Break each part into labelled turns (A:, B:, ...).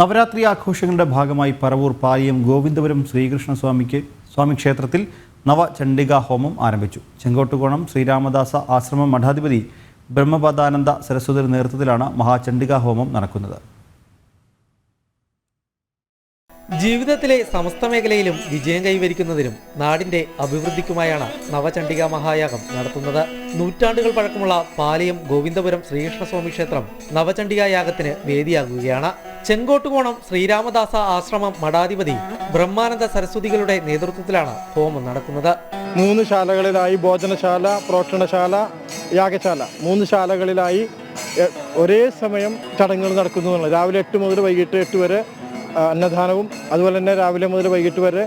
A: നവരാത്രി ആഘോഷങ്ങളുടെ ഭാഗമായി പറവൂർ പാലിയം ഗോവിന്ദപുരം ശ്രീകൃഷ്ണസ്വാമിക്ക് സ്വാമി ക്ഷേത്രത്തിൽ നവചണ്ഡികാ ഹോമം ആരംഭിച്ചു. ചെങ്കോട്ടുകോണം ശ്രീരാമദാസ ആശ്രമം മഠാധിപതി ബ്രഹ്മപദാനന്ദ സരസ്വതിയുടെ നേതൃത്വത്തിലാണ് മഹാചണ്ഡികാ ഹോമം നടക്കുന്നത്.
B: ജീവിതത്തിലെ സമസ്ത മേഖലയിലും വിജയം കൈവരിക്കുന്നതിനും നാടിന്റെ അഭിവൃദ്ധിക്കുമായാണ് നവചണ്ഡിക മഹായാഗം നടത്തുന്നത്. നൂറ്റാണ്ടുകൾ പഴക്കമുള്ള പാലയം ഗോവിന്ദപുരം ശ്രീകൃഷ്ണസ്വാമി ക്ഷേത്രം നവചണ്ഡിക യാഗത്തിന് വേദിയാകുകയാണ്. ചെങ്കോട്ടുകോണം ശ്രീരാമദാസ ആശ്രമം മഠാധിപതി ബ്രഹ്മാനന്ദ സരസ്വതികളുടെ നേതൃത്വത്തിലാണ് ഹോമം നടക്കുന്നത്.
C: മൂന്ന് ശാലകളിലായി ഭോജനശാല പ്രോക്ഷണശാല യാഗശാല. മൂന്ന് ശാലകളിലായി ഒരേ സമയം ചടങ്ങുകൾ നടക്കുന്നു രാവിലെ എട്ട് മുതൽ വൈകിട്ട് എട്ട് വരെ അന്നദാനവും അതുപോലെ തന്നെ രാവിലെ മുതൽ വൈകിട്ട് വരെ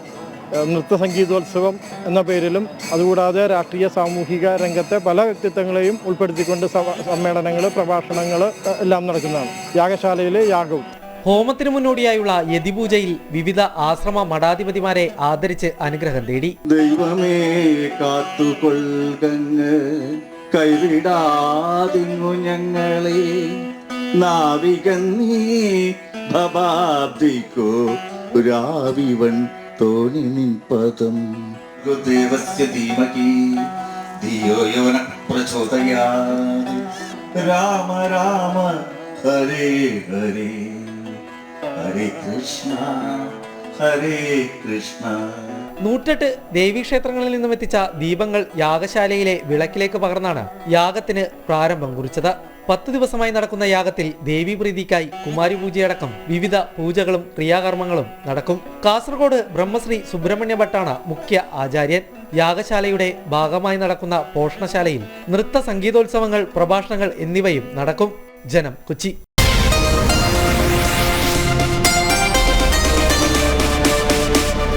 C: നൃത്ത സംഗീതോത്സവം എന്ന പേരിലും അതുകൂടാതെ രാഷ്ട്രീയ സാമൂഹിക രംഗത്തെ പല വ്യക്തിത്വങ്ങളെയും ഉൾപ്പെടുത്തിക്കൊണ്ട് സമ്മേളനങ്ങൾ പ്രഭാഷണങ്ങൾ എല്ലാം നടക്കുന്നതാണ്. യാഗശാലയിലെ യാഗവും.
B: ഹോമത്തിനു മുന്നോടിയായുള്ള യതിപൂജയിൽ വിവിധ ആശ്രമ മഠാധിപതിമാരെ ആദരിച്ച് അനുഗ്രഹം തേടി
D: ദൈവമേ കാത്തുകൊൾകങ്ങ്. കൈവിടാതിങ്ങു ഞങ്ങളെ. നാവികൻ നീ ഭവാബ്ദിക്കോ രാവിവൻ തോണി നിൻ പദം. ഗുരുദേവസ്യ ധീമഹി ധിയോ യോ പ്രചോദയാ രാമ രാമ ഹരേ ഹരേ. ഹരേ കൃഷ്ണ ഹരേ
B: നൂറ്റെട്ട് ദേവീക്ഷേത്രങ്ങളിൽ നിന്നും എത്തിച്ച ദീപങ്ങൾ യാഗശാലയിലെ വിളക്കിലേക്ക് പകർന്നാണ് യാഗത്തിന് പ്രാരംഭം കുറിച്ചത്. പത്ത് ദിവസമായി നടക്കുന്ന യാഗത്തിൽ ദേവീപ്രീതിക്കായി കുമാരി പൂജയടക്കം വിവിധ പൂജകളും ക്രിയാകർമ്മങ്ങളും നടക്കും. കാസർഗോഡ് ബ്രഹ്മശ്രീ സുബ്രഹ്മണ്യ ഭട്ടാണ് മുഖ്യ ആചാര്യൻ. യാഗശാലയുടെ ഭാഗമായി നടക്കുന്ന പോഷണശാലയിൽ നൃത്ത സംഗീതോത്സവങ്ങൾ പ്രഭാഷണങ്ങൾ എന്നിവയും നടക്കും. ജനം കൊച്ചി.